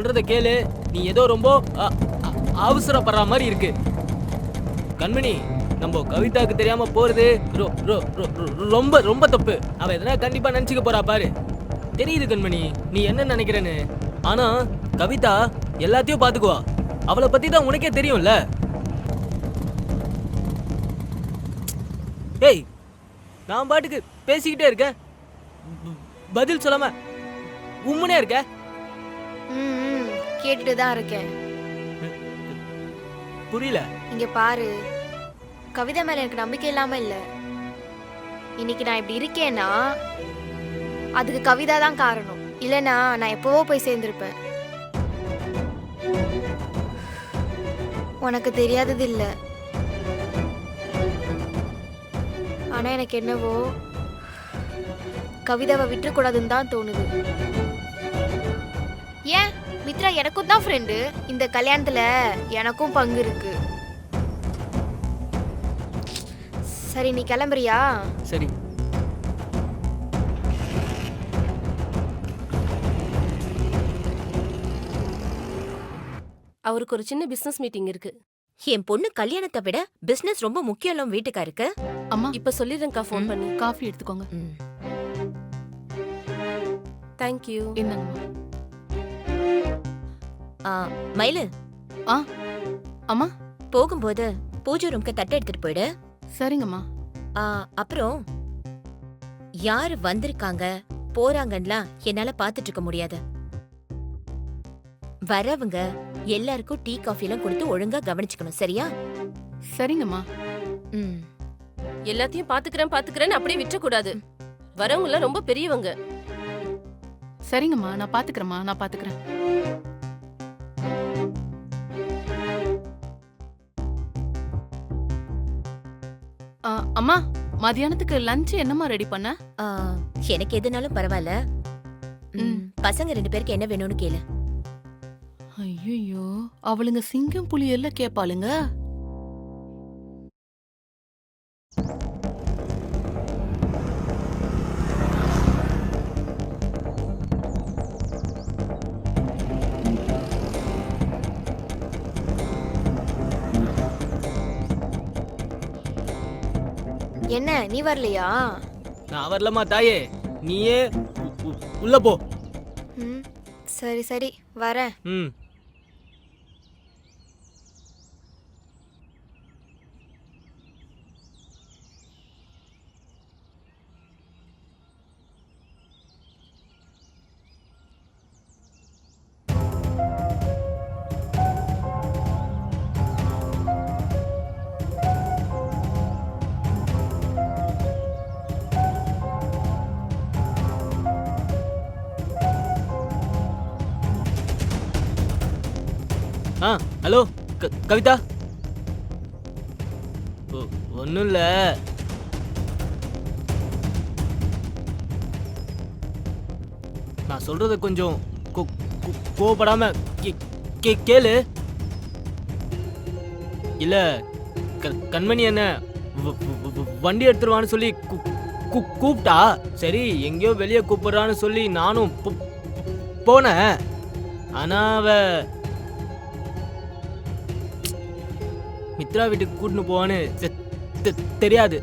சொல்றத கேளு. நீ ஏதோ ரொம்ப அவசரப்படுற மாதிரி இருக்கு. கண்மணி நம்ம கவிதாக்கு தெரியாம போறது ரொ- ரொ- ரொ- ரொ- ரொம்ப ரொம்ப தப்பு. அவ எதனா கண்டிப்பா நினைச்சுக்க போறா பாரு. தெரியுது கண்மணி நீ என்ன நினைக்கிறேன்னு. ஆனா கவிதா எல்லாத்தையும் பாத்துக்குவா. அவளை பத்தி தான் உனக்கே தெரியும்ல. ஏய் நான் பாட்டுக்கு பேசிக்கிட்டே இருக்கேன். பதில் சொல்லாம உம்முனே இருக்க. ம் கேட்டுட்டு தான் இருக்கேன். புரியல. இங்க பாரு. கவிதை மேல எனக்கு நம்பிக்கை இல்லாம இல்ல. இன்னைக்கு நான் இப்படி இருக்கேன்னா அதுக்கு கவிதா தான் காரணம். இல்லனா நான் எப்பவோ போய் சேர்ந்திருப்பேன். உனக்கு தெரியாதது இல்ல. ஆனா எனக்கு என்னவோ கவிதாவை விட்டுறக்கூடாதுன்னு தான் தோணுது. ஏன்? மித்ரா எனக்கும் தான் ஃப்ரெண்டு இந்த கல்யாணத்துல எனக்கும் பங்கு இருக்கு. சரி நீ கிளம்புறியா? சரி. அவருக்கு ஒரு சின்ன பிசினஸ் மீட்டிங் இருக்கு. என் பொண்ணு கல்யாணத்தை விட பிசினஸ் ரொம்ப முக்கியம் வீட்டுக்காருக்கு அம்மா இப்ப சொல்லிடுறேன்க்கா ஃபோன் பண்ணி. காஃபி எடுத்துக்கோங்க. ம். தேங்க்யூ என்னங்கம்மா? ஆ, மயிலு. ஆ அம்மா. போகும்போது பூஜை ரூம்க்கு தட்டை எடுத்துட்டு போயிடு. சரிங்கம்மா. ஆ, அப்புறம் யாரு வந்திருக்காங்க போறாங்கன்னுலாம் என்னால பாத்துட்டு இருக்க முடியாது. வரவங்க எல்லாருக்கும் டீ காஃபி எல்லாம் கொடுத்து ஒழுங்கா கவனிச்சுக்கணும் சரியா? சரிங்கம்மா. ம். எல்லாத்தையும் பாத்துக்கிறேன் பாத்துக்கிறேன்னு அப்படியே விட்டுறக்கூடாது. வரவங்க எல்லாம் ரொம்ப பெரியவங்க. சரிங்கம்மா நான் பாத்துக்கிறேம்மா நான் பாத்துக்கிறேன். ஆ, அம்மா மதியானத்துக்கு லஞ்ச் என்னம்மா ரெடி பண்ண? ஆ, எனக்கு எதுனாலும் பரவாயில்ல. ம், பசங்க ரெண்டு பேருக்கு என்ன வேணும்னு கேளு. ஐயோ அவளுங்க சிங்கம் புலி எல்லாம் கேப்பாளுங்க? என்ன நீ வரலையா? நான் வரலமா தாயே. நீயே உள்ள போ. ம் சரி சரி வரேன். ம். ஆ ஹலோ க- கவிதா? ஒன்றும் இல்லை நான் சொல்றத கொஞ்சம் கோ- கோவப்படாம கே- கே- கேளு. இல்ல க- கண்மணி என்ன வண்டி எடுத்துருவான்னு சொல்லி கூப்பிட்டா? சரி எங்கேயோ வெளியே கூப்பிடுறான்னு சொல்லி நானும் போ- போனேன். ஆனால் அவ மித்ரா வீட்டுக்கு கூட்டின்னு போவான்னு தெரியாது.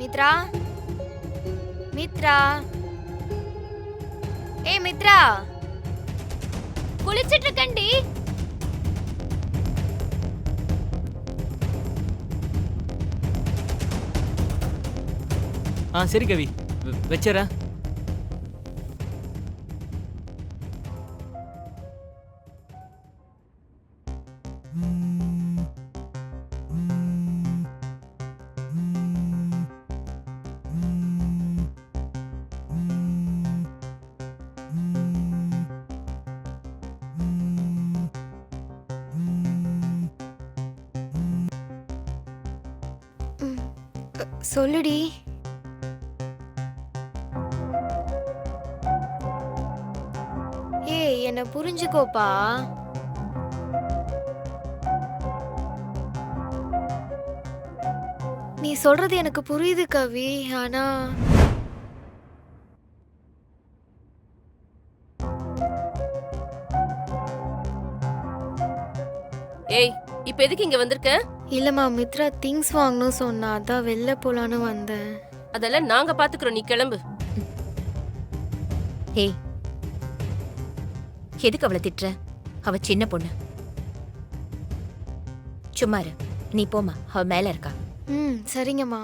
மித்ரா? மித்ரா? ஏய் மித்ரா? குளிச்சிட்டு இருக்கண்டி ஆ சரி கவி. வச்சிடுறேன் சொல்லுடி. ஏய் என்ன புரிஞ்சுக்கோப்பா. நீ சொல்றது எனக்கு புரியுது கவி ஆனா ஏய் இப்ப எதுக்கு இங்க வந்திருக்க? இல்லம்மா மித்ரா திங்ஸ் வாங்கணும் சொன்னா அதான் வெளில போலான்னு வந்தேன். அதெல்லாம் நாங்க பாத்துக்கிறோம் நீ கிளம்பு. ஏய் எதுக்கு அவளை திட்டுற? அவ சின்ன பொண்ணு. சும்மா இரு. நீ போமா அவ மேல இருக்கா. ம் சரிங்கம்மா.